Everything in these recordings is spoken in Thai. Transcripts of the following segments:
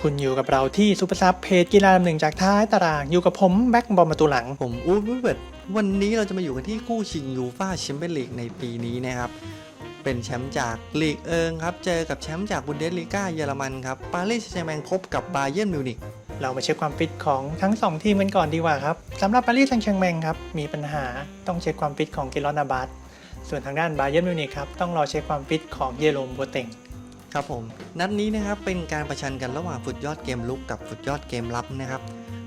คุณอยู่กับเราที่ซุปเปอร์ซับเพจกีฬาลำหนึ่งจากท้ายตาราง อยู่กับผมแบ็กบอลมาตูหลัง ผมอู๊ดวูดเวิร์ดวันนี้เราจะมาอยู่กันที่คู่ชิงยูฟ่าแชมเปี้ยนลีกในปีนี้นะครับ เป็นแชมป์จากลีกเอิงครับ เจอกับแชมป์จากบุนเดสลีกาเยอรมันครับปารีสแซงต์แมงพบกับบาเยิร์นมิวนิกเรามาเช็คความฟิตของทั้ง 2 ทีมกันก่อนดีกว่าครับสำหรับปารีสแซงต์แชร์แมงครับมีปัญหาต้องเช็คความฟิตของเกลอนาบัตส่วนทางด้านบาเยิร์นมิวนิกครับต้องรอเช็คความฟิตของเยโรมโบเต็ง ครับผมนัดนี้นะครับเป็นการประชันกันระหว่างฟุตยอดเกมลุกกับฟุตยอดเกมรับนะครับ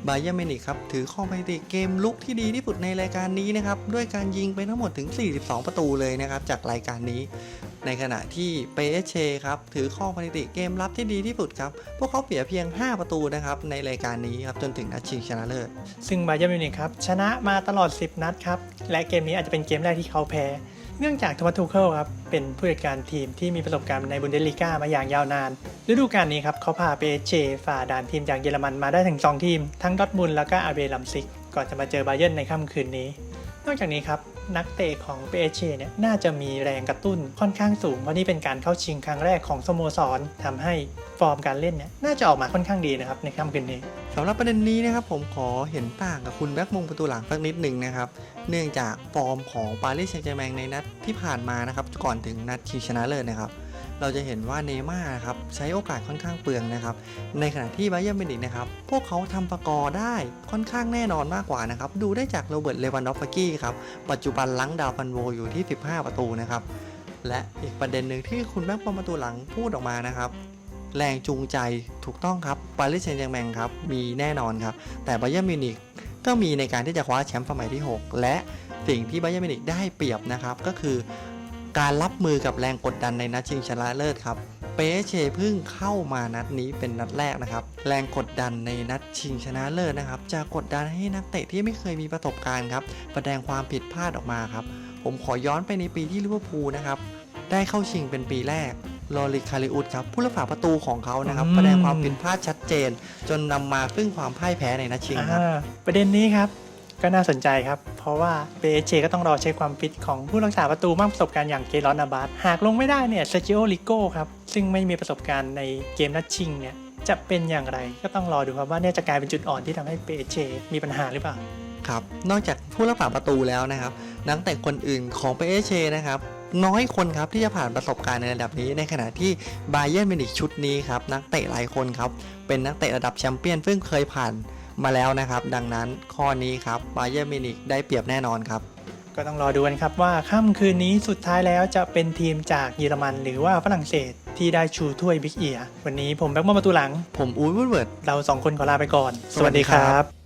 บาเยิร์มินิครับถือข้อสถิติเกมลุกที่ดีที่สุดในรายการนี้นะครับด้วยการยิงไปทั้งหมดถึง 42 ประตูเลยนะครับจากรายการนี้ ในขณะที่เปเชครับถือข้อสถิติเกมรับที่ดีที่สุดครับพวกเขาเสียเพียง 5 ประตูนะครับในรายการนี้ครับจนถึงนัดชิงชนะเลิศซึ่งบาเยิร์มิวนิกครับชนะมาตลอด 10 นัดครับและเกมนี้อาจจะเป็นเกมแรกที่เขาแพ้ เนื่องจากโทมัสทูเคิลครับ เป็นผู้จัดการทีมที่มีประสบการณ์ในบุนเดสลีกามาอย่างยาวนาน ฤดูกาลนี้ครับเขาพาเปเชฝ่าด่านทีมจากเยอรมันมาได้ถึง 2 ทีม ทั้งดอทมุลแล้วก็อาเบลัมซิก ก่อนจะมาเจอบาเยิร์นในค่ำคืนนี้ นอกจากนี้ครับนักเตะของเปเชเนี่ยน่าจะมีแรงกระตุ้นค่อนข้างสูง เพราะนี่เป็นการเข้าชิงครั้งแรกของสโมสรทำให้ฟอร์มการเล่นเนี่ยน่าจะออกมาค่อนข้างดีนะครับในค่ำคืนนี้สำหรับประเด็นนี้นะครับผมขอเห็นต่างกับคุณแบ็กมงประตูหลังสักนิดหนึ่งนะครับเนื่องจากฟอร์มของปารีสแซงต์แชร์แมงในนัดที่ผ่านมานะครับก่อนถึงนัดชิงชนะเลิศนะครับ เราจะเห็นว่าเนย์ม่าร์นะครับใช้โอกาสค่อนข้างเปลืองนะครับ ในขณะที่บาเยิร์มินิกนะครับ พวกเขาทำประกอได้ค่อนข้างแน่นอนมากกว่านะครับ ดูได้จากโรเบิร์ตเลวันดอฟสกี้ครับ ปัจจุบันล้างดาวฟันโวอยู่ที่ 15 ประตูนะครับ และอีกประเด็นหนึ่งที่คุณแบ็กบอลประตูหลังพูดออกมานะครับแรงจูงใจถูกต้องครับปารีสแซงต์แชร์แมงครับมีแน่นอนครับ แต่บาเยิร์มินิกก็มีในการที่จะคว้าแชมป์สมัยที่ 6 และสิ่งที่บาเยิร์มินิกได้เปรียบนะครับ ก็คือ การรับมือกับแรงกดดันในนัดชิงชนะเลิศครับ เปเชเพิ่งเข้ามานัดนี้เป็นนัดแรกนะครับ แรงกดดันในนัดชิงชนะเลิศนะครับ จะกดดันให้นักเตะที่ไม่เคยมีประสบการณ์ครับแสดงความผิดพลาดออกมาครับ ผมขอย้อนไปในปีที่ลิเวอร์พูลนะครับ ได้เข้าชิงเป็นปีแรกลอริคาริอุสครับผู้รักษาประตูของเขานะครับอืมแสดงความผิดพลาดชัดเจน จนนำมาซึ่งความพ่ายแพ้ในนัดชิงครับอ่าประเด็นนี้ครับ ก็น่าสนใจครับ เพราะว่าเปเชก็ต้องรอเช็คความฟิตของผู้รักษาประตูมากประสบการณ์อย่างเกรอนนาบาสหากลงไม่ได้เนี่ยเซจิโอลิโก้ครับ ซึ่งไม่มีประสบการณ์ในเกมนัดชิงเนี่ยจะเป็นอย่างไรก็ต้องรอดูครับว่าเนี่ยจะกลายเป็นจุดอ่อนที่ทำให้เปเชมีปัญหาหรือเปล่าครับนอกจากผู้รักษาประตูแล้วนะครับ นักเตะคนอื่นของเปเชนะครับน้อยคนครับที่จะผ่านประสบการณ์ในระดับนี้ ในขณะที่บาเยิร์นมิวนิกชุดนี้ครับนักเตะหลายคนครับเป็นนักเตะระดับแชมเปี้ยนซึ่งเคยผ่าน มาแล้วนะครับ ดังนั้นข้อนี้ครับบาเยิร์นมิวนิกได้เปรียบแน่นอนครับ ก็ต้องรอดูกันครับว่าค่ำคืนนี้สุดท้ายแล้วจะเป็นทีมจากเยอรมันหรือว่าฝรั่งเศสที่ได้ชูถ้วยบิ๊กเอียวันนี้ผมแบ็กมอประตูหลัง ผมอู๊ดวูดเวิร์ดเราสองคนขอลาไปก่อน สวัสดีครับ